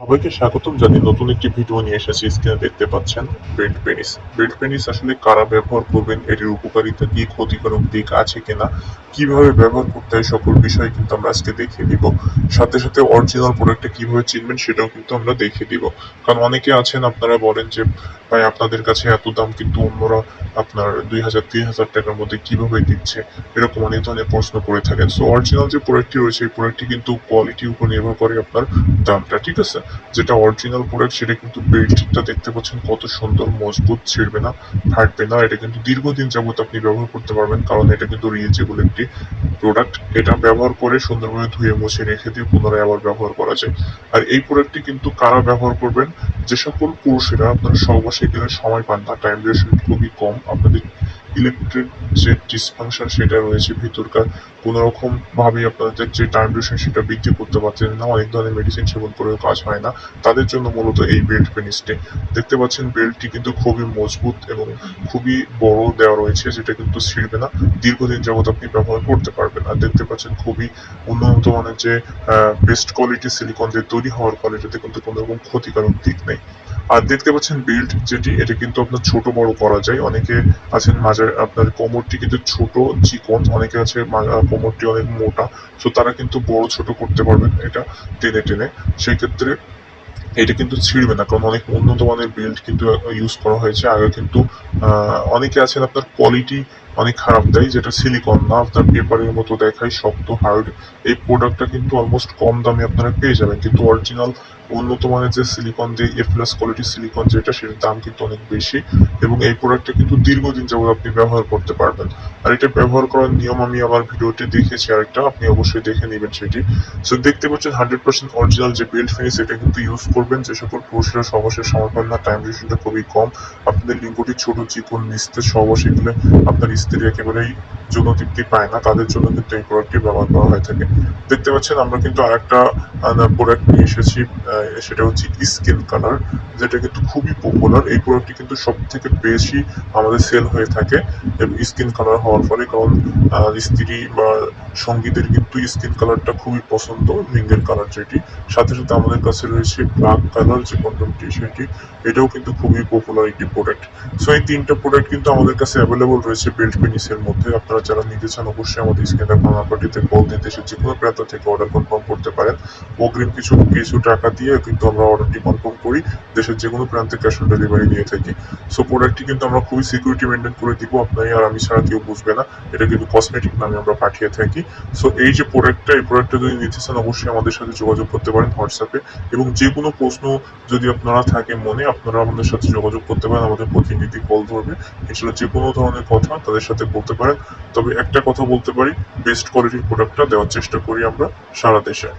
সবাইকে স্বাগতম জানিয়ে নতুন একটি ভিডিও নিয়ে এসেছি। স্ক্রিনে দেখতে পাচ্ছেন ব্রেড পেনিস ব্রেড পেনিস আসলে কারা ব্যবহার করবেন? এটির উপকারিতা কি? ক্ষতিকারক দিক আছে কিনা? কীভাবে ব্যবহার করতে হয়? সকল বিষয় কিন্তু আমরা আজকে দেখিয়ে দিব। সাথে সাথে অরিজিনাল প্রোডাক্টটা কীভাবে চিনবেন সেটাও কিন্তু আমরা দেখিয়ে দিব। কারণ অনেকে আছেন, আপনারা বলেন যে ভাই আপনাদের কাছে এত দাম কিন্তু অন্যরা আপনার দুই হাজার, তিন হাজার টাকার মধ্যে কীভাবে দিচ্ছে? এরকম অনেক ধরনের প্রশ্ন করে থাকেন সো অরিজিনাল যে প্রোডাক্টটি রয়েছে, এই প্রোডাক্টটি কিন্তু কোয়ালিটির উপর নির্ভর করে আপনার দামটা, ঠিক আছে? যেটা অরিজিনাল প্রোডাক্ট সেটা কিন্তু বেল্টটা দেখতে পাচ্ছেন কত সুন্দর, মজবুত, ছিঁড়বে না, ফাটবে না। এটা কিন্তু দীর্ঘদিন যাবত আপনি ব্যবহার করতে পারবেন, কারণ এটা কিন্তু রিউজেবল একটি প্রোডাক্ট এটা ব্যবহার করে সুন্দরভাবে ধুয়ে মুছে রেখে দিয়ে পুনরায় আবার ব্যবহার করা যায়। আর এই প্রোডাক্টটি কিন্তু কারা ব্যবহার করবেন? যে সকল পুরুষেরা আপনার সহবাসে গেলে সময় পান না টাইম ডিউরেশন খুবই কম। আপনাদের ইলেকট্রিক যে ডিসফাংশন সেটা রয়েছে ভিতরকার, কোনো ভাবে আপনাদের যে ডিউরেশন সেটা বৃদ্ধি করতে পারছেন না, অনেক ধরনের মেডিসিন সেবন করেও কাজ হয় না। তাদের জন্য মূলত এই বেল্ট পেনিসটি দেখতে পাচ্ছেন বেল্টটি কিন্তু খুবই মজবুত এবং খুবই বড় দেওয়া রয়েছে, যেটা কিন্তু ছিঁড়বে না। দীর্ঘদিন যাবত আপনি ব্যবহার করতে পারবেন। আর দেখতে পাচ্ছেন খুবই উন্নত মানের যে বেস্ট কোয়ালিটি সিলিকন দিয়ে তৈরি হওয়ার এটাতে কিন্তু কোনো রকম ক্ষতিকারক দিক নেই। আর দেখতে পাচ্ছেন বেল্ট যেটি, এটা কিন্তু আপনার ছোট বড় করা যায়। অনেকে আছেন মাঝে আপনার কোমরটি কিন্তু ছোট, চিকন, অনেকে আছে কোমরটি অনেক মোটা তো তারা কিন্তু বড় ছোট করতে পারবেন এটা টেনে টেনে। সেই ক্ষেত্রে এটা কিন্তু ছিঁড়বে না, কারণ অনেক উন্নত মানের বেল্ট কিন্তু ইউজ করা হয়েছে। আগে কিন্তু অনেকে আছেন আপনার কোয়ালিটি অনেক খারাপ দেয়, যেটা সিলিকন না, আপনার পেপারের মতো দেখায় শক্ত হার্ড এই প্রোডাক্টটা কিন্তু অলমোস্ট কম দামে আপনারা পেয়ে যাবেন। কিন্তু অরিজিনাল উন্নত মানের যে সিলিকন দিয়ে এ প্লাস কোয়ালিটি সিলিকন যেটা, সেটার দাম কিন্তু অনেক বেশি এবং এই প্রোডাক্টটা কিন্তু দীর্ঘদিন যাবত আপনি ব্যবহার করতে পারবেন। আর এটা ব্যবহার করার নিয়ম আমি আমার ভিডিওতে দেখেছি আরেকটা, আপনি অবশ্যই দেখে নেবেন সেটি। সো দেখতে পাচ্ছেন হান্ড্রেড পার্সেন্ট অরিজিনাল যে বেল্ট ফিনিশ এটা কিন্তু ইউজ করবেন। যে সকল পুরুষরা সহবাসের সময় পান না টাইম ডিউরেশনটা খুবই কম। আপনাদের লিঙ্গটি ছোট, চিকন, নিস্তেজ সহবাসে গেলে আপনার স্ত্রী একেবারেই যৌন তৃপ্তি পায় না, তাদের জন্য কিন্তু এই প্রোডাক্টটি ব্যবহার করা হয়ে থাকে। দেখতে পাচ্ছেন, আমরা কিন্তু আরেকটা প্রোডাক্ট নিয়ে এসেছি সেটা হচ্ছে স্কিন কালার যেটা কিন্তু খুবই পপুলার এই প্রোডাক্টটি কিন্তু সব থেকে বেশি আমাদের সেল হয়ে থাকে স্কিন কালার হওয়ার ফলে, কারণ স্ত্রী বা সঙ্গীদের কিন্তু স্কিন কালারটা খুবই পছন্দ লিঙ্গের কালার যেটি। সাথে সাথে আমাদের কাছে রয়েছে ব্ল্যাক কালার যে কন্ডমটি সেটি। এটাও কিন্তু খুবই পপুলার একটি প্রোডাক্ট সো এই তিনটা প্রোডাক্ট কিন্তু আমাদের কাছে অ্যাভেলেবল রয়েছে বেল্ট পেনিসের মধ্যে। আপনারা যারা নিতে চান, অবশ্যই আমাদের স্ক্রিনে নাম্বারটিতে কল দিয়ে দেশের যে কোনো প্রান্ত থেকে অর্ডার কনফার্ম করতে পারেন। অগ্রিম কিছু কিছু টাকা দিয়ে কিন্তু আমরা অর্ডারটি কনফার্ম করি। দেশের যে কোনো প্রান্তে ক্যাশ অন ডেলিভারি দিয়ে থাকি। সো প্রোডাক্টটি কিন্তু আমরা খুবই সিকিউরিটি মেনটেন করে দিব। আপনার আর আমি ছাড়া কেউ বুঝবে না। এটা কিন্তু কসমেটিক নামে আমরা পাঠিয়ে থাকি। সো এই যে প্রোডাক্টটা এই প্রোডাক্টটা যদি নিতে চান, অবশ্যই আমাদের সাথে যোগাযোগ করতে পারেন হোয়াটসঅ্যাপে এবং যে কোনো প্রশ্ন যদি আপনারা থাকে মনে, আপনারা আমাদের সাথে যোগাযোগ করতে পারেন, আমাদের প্রতিনিধি কল ধরবে। এছাড়া যে কোনো ধরনের কথা তাদের সাথে বলতে পারেন। তবে একটা কথা বলতে পারি বেস্ট কোয়ালিটির প্রোডাক্টটা দেওয়ার চেষ্টা করি আমরা সারা দেশে।